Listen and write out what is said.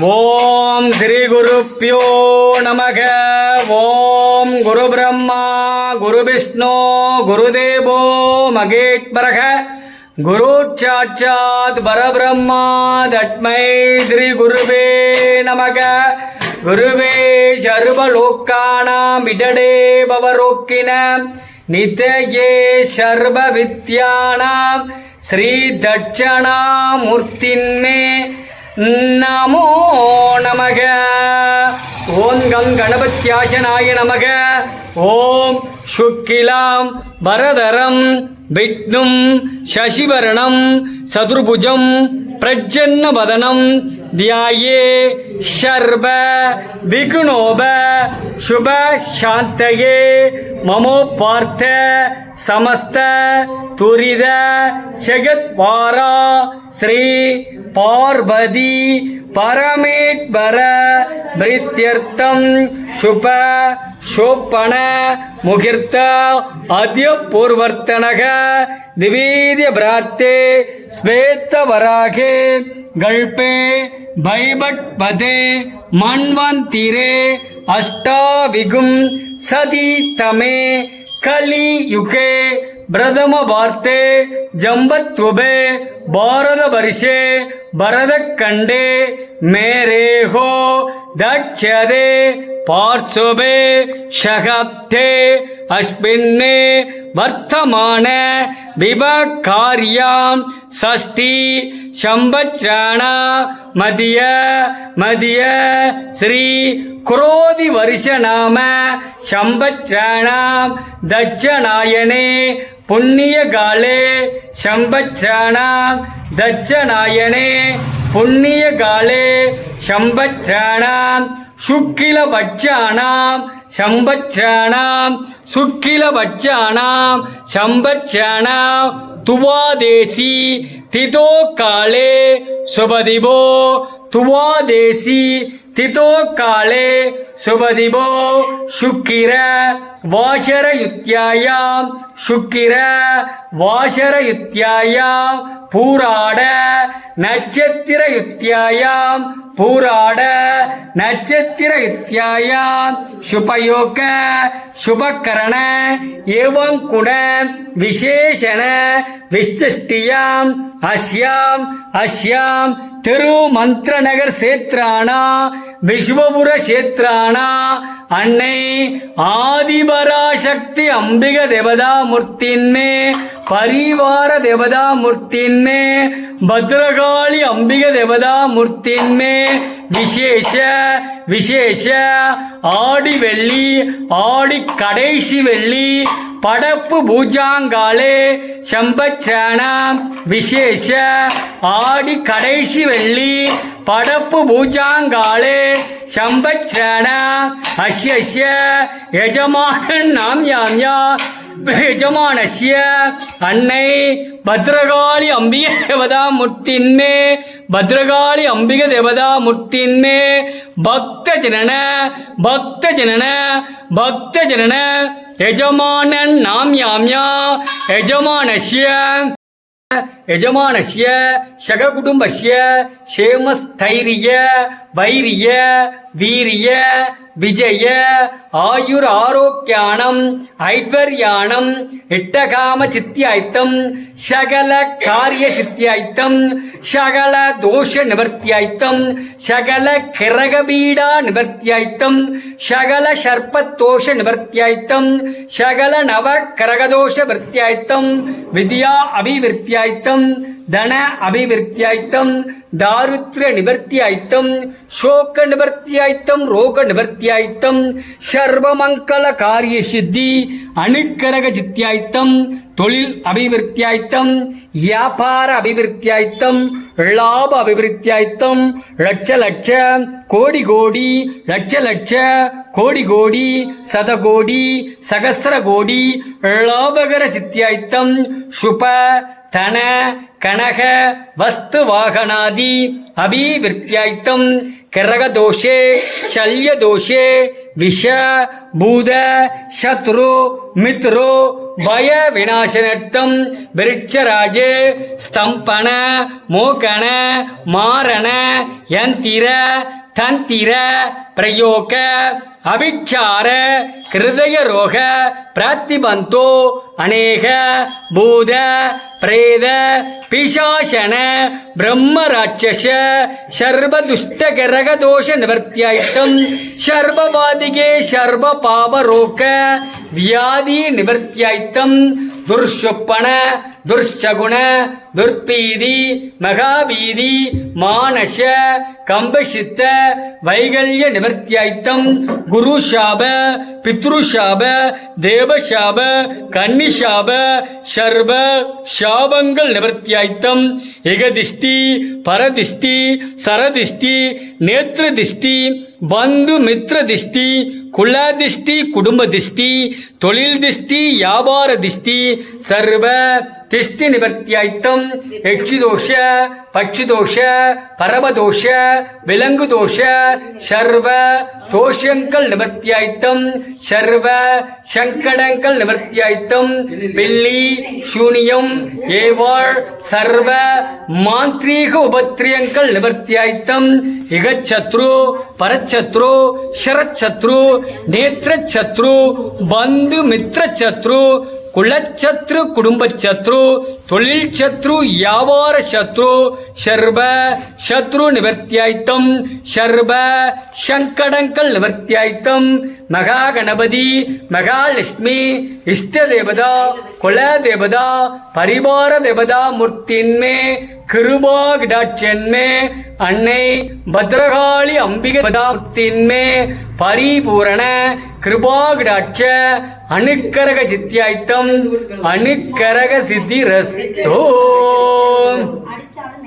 ஓம் ஸ்ரீ குருப்பியோ நமக. ஓம் குரு பிரம்மா குரு விஷ்ணு குருதேவோ மகேஸ்வரக. குரு சாட்சாத் பரபிரம்மா தட்மை ஸ்ரீ குருவே நமக. குருவே சர்வலோக்கானாம் இடடே பவரோக்கின. நிதயே சர்வ வித்யானாம் ஸ்ரீ தட்சணாமூர்த்தின்மே நமோ நமக ஓம் கம் கணபத்யாசனாய நமக ஓம் சுக்கிலாம் வரதரம் விஷ்ணும் சசிவரணம் சதுர்புஜம் பிரஜன்னவதனம் தியாயே சர்வ விகுணோப சுப சாந்தயே மமோ பார்த்த சமஸ்த துரித செகத்வாரா ஸ்ரீ பார்வதி பரமேஸ்வர பிரித்யர்த்தம் சுப ಶೋಪಣ ಮುಗಿರ್ತ ಅದ್ಯ ಪೂರ್ವರ್ತನಗ ದಿವೀದ್ಯ ಭ್ರಾತೆ ಶ್ವೇತವರಾಗೆ ಗಳ್ಪೆ ಭೈಭಟ್ ಪದೇ ಮಣ್ವಂತಿರೆ ಅಷ್ಟಾವಿಗುಂ ಸದಿ ತಮೆ ಕಲಿಯುಗೆ பிரதம வார்த்தே ஜம்பத்வபே பாரத வருஷே பரத கண்டே மேரேகோ தட்சதே பார்சுபே ஷகப்தே அஸ்மின்னே வர்த்தமான விவகாரியாம் சஷ்டி சம்பச்சானா மதிய மதிய ஸ்ரீ குரோதி வருஷ நாம சம்பத்ராணாம் தட்சநாயனே புண்ணிய காலே சம்பத்ராணாம் தட்சநாயனே புண்ணிய காலே சம்பத்ராணாம் சுக்கிலபட்சானாம் சம்பத்ராணாம் சுக்கிலபட்சானாம் சம்பத்ராணாம் துவாதேசி திதோ காலே சுபதிபோ துவாதேசி திதோ காலே சுபதிபோ சுக்கிர வாசர யுத்தியாயாம் சுக்கிர வாசர யுத்தியாயாம் பூராட நட்சத்திர யுத்தியாயாம் பூராட நட்சத்திர இத்தியாய. சுபயோக சுபகரண ஏவங்குண விசேஷண விசிஷ்டியாம் அஸ்யாம் அஸ்யாம் திருமந்திரநகர் சேத்ராணா. விஸ்வபுர சேத்ராணா அன்னை ஆதிபராசக்தி அம்பிக தேவதாமூர்த்தின்மே பரிவார தேவதாமூர்த்தின்மே பத்ரகாளி அம்பிக தேவதாமூர்த்தின்மே விசேஷ விசேஷ ஆடி வெள்ளி ஆடி கடைசி வெள்ளி படப்பு பூஜாங்காலே சம்பத்ராணாம் விசேஷ ஆடி கடைசி வெள்ளி படப்பு பூஜாங்காலே சம்பத்ராண அஸ்ய யஜமானன் நாம் யாம் யா எஜமானசிய அன்னை பத்ரகாளி அம்பிக தேவதா மூர்த்தின்மே பத்ரகாளி அம்பிக தேவதா மூர்த்தின்மே பக்த ஜனன பக்த ஜனன பக்த ஜனன எஜமானன் நாம் யாம்யா விஜய ஆயுர் ஆரோக்கியானம் ஐட்வர்யானம் இட்டகாம சித்தியாய்த்தம் சகல காரிய சித்தியாய்த்தம் சகல தோஷ நிவர்த்தியாய்த்தம் சகல கிரகபீடா நிவர்த்தியாய்த்தம் சகல சர்ப்பத்தோஷ நிவர்த்தியாய்த்தம் சகல நவ கிரகதோஷ விற்த்தியாய்த்தம் வித்யா அபிவிருத்தியாய்த்தம் தன அபிவிருத்தியாய்த்தம் தாரித்ர நிவர்த்தியாய்த்தம் சோக நிவர்த்தியாய்த்தம் ரோக நிவர்த்தி சித்தியாய்த்தம். சர்வமங்கல காரிய சித்தி அணுக்கரக சித்தியாய்த்தம் தொழில் அபிவிருத்தியாய்த்தம். வியாபார அபிவிருத்தியாய்த்தம். லாப அபிவிருத்தியாய்த்தம். லட்ச லட்ச கோடி கோடி லட்ச லட்ச கோடி கோடி சதகோடி சகசிர கோடி லாபகர சித்தியாய்த்தம் சுப தன கனக வஸ்து வாகனாதி அபிவிருத்தியாய்த்தம். கிரகதோஷே சல்யதோஷே விஷ பூத சத்ரு மித்ரு பய விநாசனர்த்தம் விருட்சராஜே ஸ்தம்பன மோகன மாரண யந்திர தந்திர பிரயோக அபிச்சார கிருதய ரோக பிராத்திபந்தோ அநேக பூத பிரேத பிசாசன பிரம்ம ராட்சச சர்வதுஷ்டகரக தோஷ நிவர்த்தியாயித்தம் சர்வவாதிகே சர்வ பாவரோக வியாதி நிவர்த்தியாயித்தம் துர்ஷொப்பன துர்ஷகுண துர்பீதி மகாபீதி மானஷ கம்பசித்த வைகல்ய நிவர்த்தியாய்த்தம் குருஷாப பித்ருஷாப தேவஷாப கன்னிஷாப சர்வ சாபங்கள் நிவர்த்தியாய்த்தம் எகதிஷ்டி பரதிஷ்டி சரதிஷ்டி நேத்திரதிஷ்டி பந்து மித்ர திஷ்டி குல திஷ்டி குடும்ப திஷ்டி தொழில் திஷ்டி வியாபார திஷ்டி சர்வ திஷ்டி நிவர்த்தியாய்த்தம். எட்சிதோஷ பட்சிதோஷ பரமதோஷ விலங்கு தோஷ சர்வ தோஷங்கள் நிவர்த்தியாய்த்தம். சர்வ சங்கடங்கள் நிவர்த்தியாய்த்தம். பில்லி சூனியம் ஏவாள் சர்வ மாந்திரீக உபத்திரியங்கள் நிவர்த்தியாய்த்தம். இகச்சத்ரு பரச்சத்ரு ஷரச்சத்ரு நேத்திரச்சத்ரு பந்து மித்திரச்சத்ரு குலச்சத்ரு குடும்பச்சத்ரு தொழில் சத்ரு வியாபார சத்ரு சர்வ சத்ரு நிவர்த்தியாய்த்தம் சர்வ சங்கடங்கள் நிவர்த்தியாய்த்தம் மகா கணபதி மகாலட்சுமி இஷ்ட தேவதா குல தேவதா பரிவார தேவதா மூர்த்தின்மே கிருபா கிடாட்சன்மே அன்னை பத்ரகாளி அம்பிகை பதார்த்தின்மே பரிபூரண கிருபாகிடாட்ச அணுக்கரக சித்தியாய்த்தம் அணுக்கரக சித்தி ரஸ்தோ அடிச்சாலும்